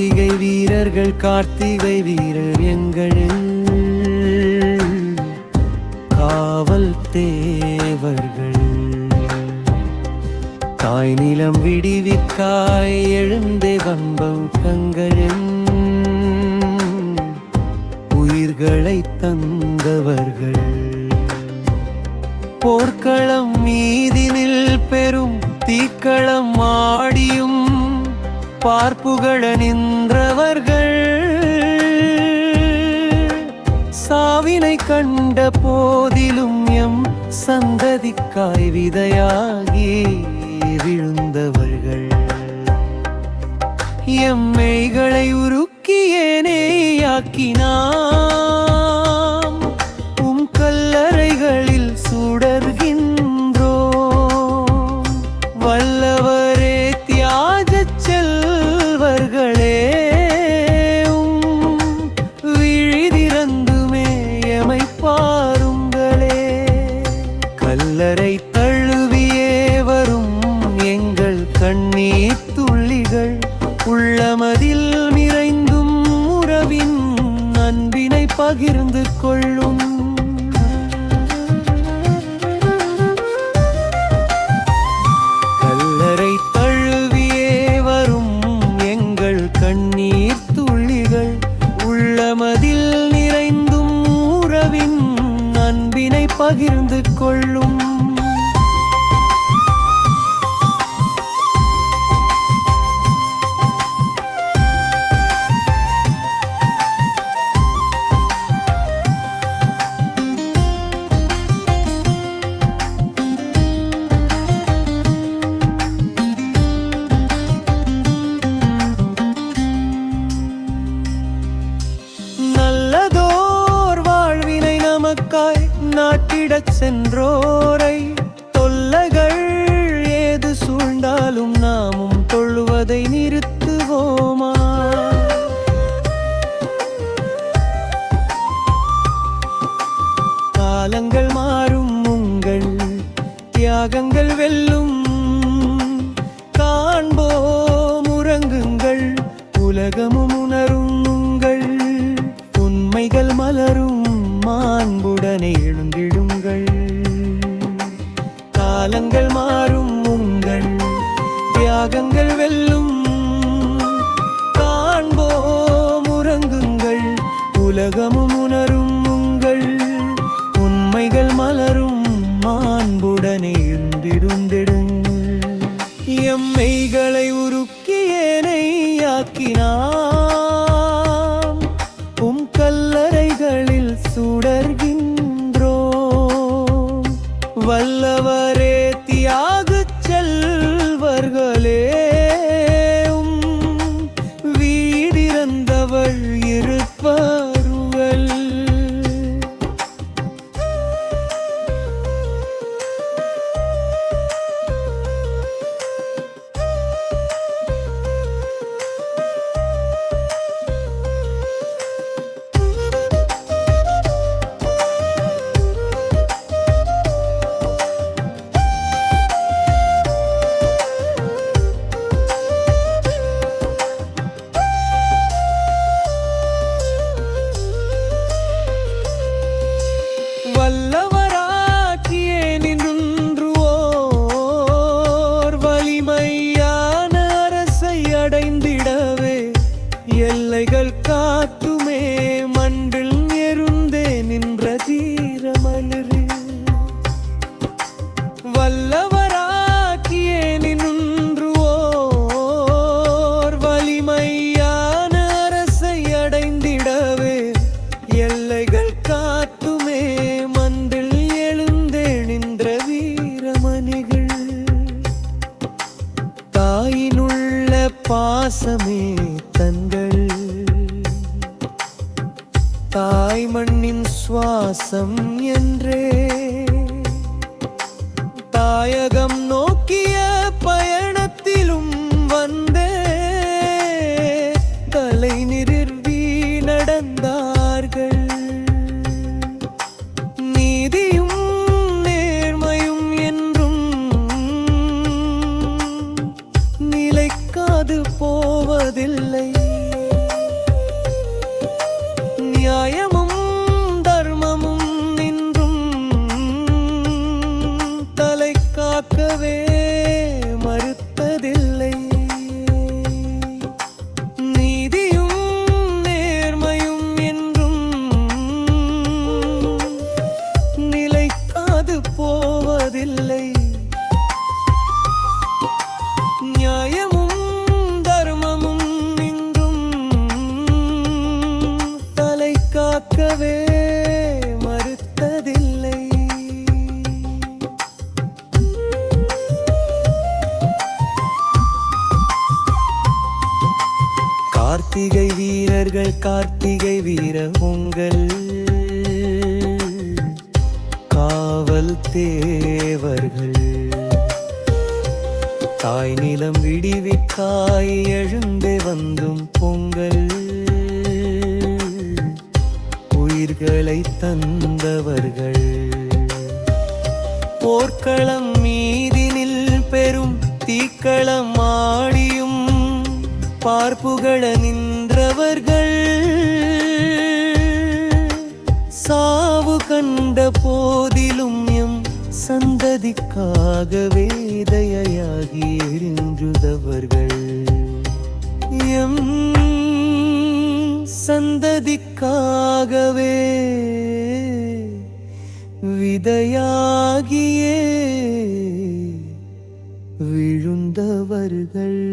கார்த்திகை வீரர்கள் கார்த்திகை வீரர் எங்களில் காவல் தேவர்கள். தாய் நிலம் விடிவிக்காய் எழுந்தே வன்பௌக்கங்களின் உயிர்களை தந்தவர்கள். போர்க்களம் மீதினில் பெரும் தீக்களம் ஆடியும் பார்ப்புகள நின்றவர்கள் சாவினை கண்ட போதிலும் எம் சந்ததிக்காய் விதையாகி விழுந்தவர்கள். எம்மைகளை உருக்கியேனேயாக்கினாம் கொள்ளும். கல்லறை தழுவியே வரும் எங்கள் கண்ணீர் துள்ளிகள் உள்ளமதில் நிறைந்தும் உறவின் அன்பினை பகிர்ந்து கொள்ளும். நாட்டிடச் சென்றோரை தொல்லகள் ஏது சூழ்ந்தாலும் நாமும் தொழுவதை நிறுத்துவோமா? காலங்கள் மாறும் உங்கள் தியாகங்கள் வெல்லும் காலங்கள் மாறும் உங்கள் தியாகங்கள் வெல்லும். காண்போம் உறங்குங்கள் உலகமும் உணரும் உங்கள். உண்மைகள் மலரும் மாண்புடனே இருந்திருந்திடுங்கள் எம்மைகளை உருக்கியேனை ஆக்கினாம் உம் கல்லறைகளில் சுடர்கின்றோம். வல்லவர் எல்லைகள் காத்துமே மண்டில் எருந்தே நின்ற தீரமலரு. வல்லவராக்கியே நின்றுவோர் வலிமையான அரசை அடைந்திடவே. எல்லைகள் காத்துமே மந்தில் எழுந்தே நின்ற வீரமணிகள். தாயினுள்ள பாசமே தங்கள் தாய் மண்ணின் சுவாசம் என்றே. அறவே மறுத்ததில்லை. கார்த்திகை வீரர்கள் கார்த்திகை வீர உங்கள் காவல் தேவர்கள். தாய் நிலம் விடிவிக்காய் எழுந்தே வந்தும் பொங்கல். உயிர்களை தந்தவர்கள். போர்க்களம் மீதினில் பெரும் தீக்களம் ஆடியும் பார்ப்புகள நின்றவர்கள். சாவு கண்ட போதிலும் எம் சந்ததிக்காக வேதையாகி எழுந்துதவர்கள் எம் சந்ததிக்காகவே விதையாகியே விழுந்தவர்கள்.